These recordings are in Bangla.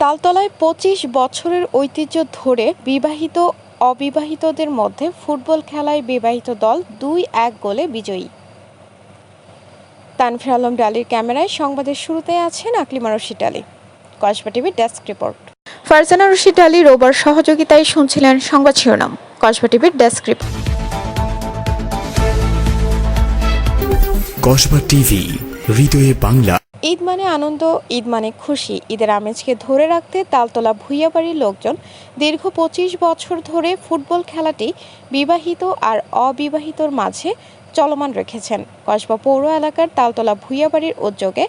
তালতলায় পঁচিশ বছরের ঐতিহ্য ধরে বিবাহিত অবিবাহিতদের মধ্যে ফুটবল খেলায় বিবাহিত দল দুই এক গোলে বিজয়ী। তানফির আলম ডালির ক্যামেরায় সংবাদের শুরুতে আছেন আকলিমা রশিদ আলী কসবা টিভির ডেস্ক রিপোর্ট। ফারজানা রশিদ আলী রোবার সহযোগিতায় শুনছিলেন সংবাদ শিরোনাম কসবা টিভির ডেস্ক রিপোর্ট। কসবা টিভি হৃদয়ে বাংলা। ঈদ মানে আনন্দ, ঈদ মানে খুশি। ঈদের আমেজকে ধরে রাখতে তালতলা ভুইয়াবাড়ির লোকজন দীর্ঘ পঁচিশ বছর ধরে ফুটবল খেলাটি বিবাহিত আর অবিবাহিতর মাঝে চলমান রেখেছেন। কসবা পৌর এলাকার তালতলা ভুইয়াবাড়ির উদ্যোগে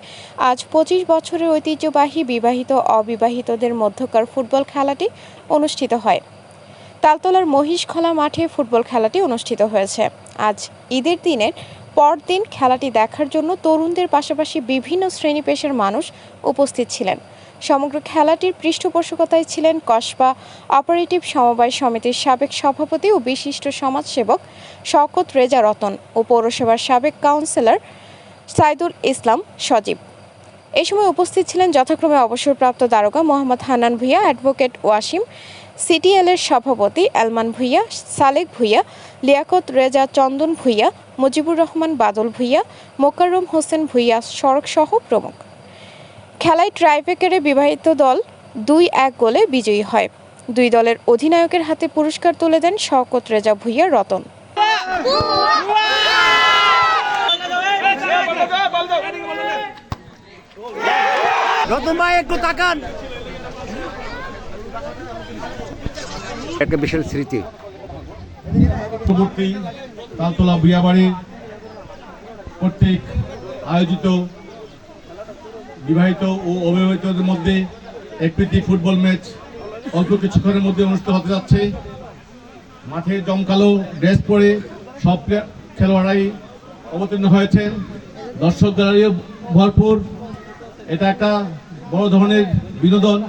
আজ পঁচিশ বছরের ঐতিহ্যবাহী বিবাহিত, অবিবাহিতদের মধ্যকার ফুটবল খেলাটি অনুষ্ঠিত হয়। তালতলার মহিষখলা মাঠে ফুটবল খেলাটি অনুষ্ঠিত হয়েছে। আজ ঈদের দিনের পরদিন খেলাটি দেখার জন্য তরুণদের পাশাপাশি বিভিন্ন শ্রেণি পেশার মানুষ উপস্থিত ছিলেন। সমগ্র খেলাটির পৃষ্ঠপোষকতায় ছিলেন কসবা অপারেটিভ সমবায় সমিতির সাবেক সভাপতি ও বিশিষ্ট সমাজসেবক শওকত রেজা রতন ও পৌরসভার সাবেক কাউন্সিলর সাইদুল ইসলাম সজীব। এই সময় উপস্থিত ছিলেন যথাক্রমে অবসরপ্রাপ্ত দারোগা মোহাম্মদ হানান ভুইয়া, অ্যাডভোকেট ওয়াসিম সিটিএলের সভাপতি এলমান ভুইয়া, সালেক ভুইয়া, লিয়াকত রেজা চন্দন ভুইয়া মুজিবুর রহমান বাদল ভুইয়া মোকাররম হোসেন ভুইয়া সড়ক সহ প্রমুখ। খেলায় ট্রাইবেকারে বিবাহিত দল দুই এক গোলে বিজয়ী হয়। দুই দলের অধিনায়কের হাতে পুরস্কার তুলে দেন শওকত রেজা ভুইয়া রতন। রতন ভাই একটু তাকান। একটা বিশাল স্মৃতি। পূর্ববর্তী তালতলা বিয়াবাড়ির কর্তৃক আয়োজিত, বিবাহিত ও অবিবাহিতদের মধ্যে একপ্রীতি ফুটবল ম্যাচ অল্প কিছুক্ষণের মধ্যে অনুষ্ঠিত হতে যাচ্ছে। মাঠে জমকালো ড্রেস পরে সব খেলোয়াড়াই অবতীর্ণ হয়েছেন। দর্শক গ্যালারিও ভরপুর। এটা একটা বড় ধরনের বিনোদন।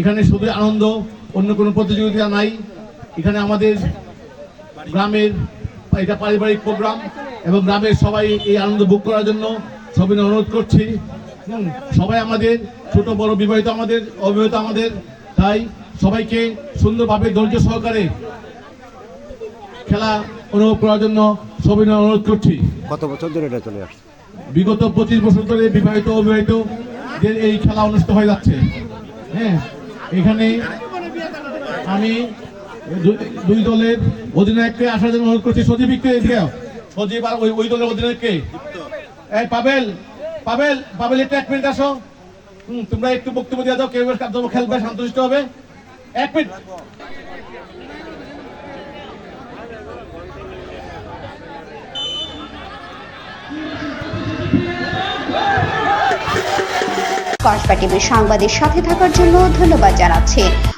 এখানে শুধু আনন্দ, অন্য কোনো প্রতিযোগিতা নাই। এখানে আমাদের গ্রামের এটা পারিবারিক প্রোগ্রাম এবং গ্রামের সবাই এই আনন্দ বুক করার জন্য সবাই অনুরোধ করছি। সবাই আমাদের ছোট বড় বিবাহিত আমাদের অবিবাহিত আমাদের তাই সবাইকে সুন্দরভাবে ধৈর্য সহকারে খেলা অনুভব করার জন্য সবাই অনুরোধ করছি। কত বছর ধরে এটা চলে আসছে? বিগত পঁচিশ বছর ধরে বিবাহিত অবিবাহিত এই খেলা অনুষ্ঠিত হয়ে যাচ্ছে। হ্যাঁ এখানে আমি দুই দলের অধিনায়ককে আসার জন্য অনুরোধ করছি সজীবকে এদিকে আও। সজীব আর ওই দলের অধিনায়ককে। এই পাবেল পাবেল পাবেল, একটু এক মিনিট আসো। তোমরা একটু বক্তব্য দিয়ে দাও, কেউ এবার খেলবে, সন্তুষ্ট হবে। এক মিনিট। কসবা টিভির সংবাদের সাথে থাকার জন্য ধন্যবাদ জানাচ্ছি।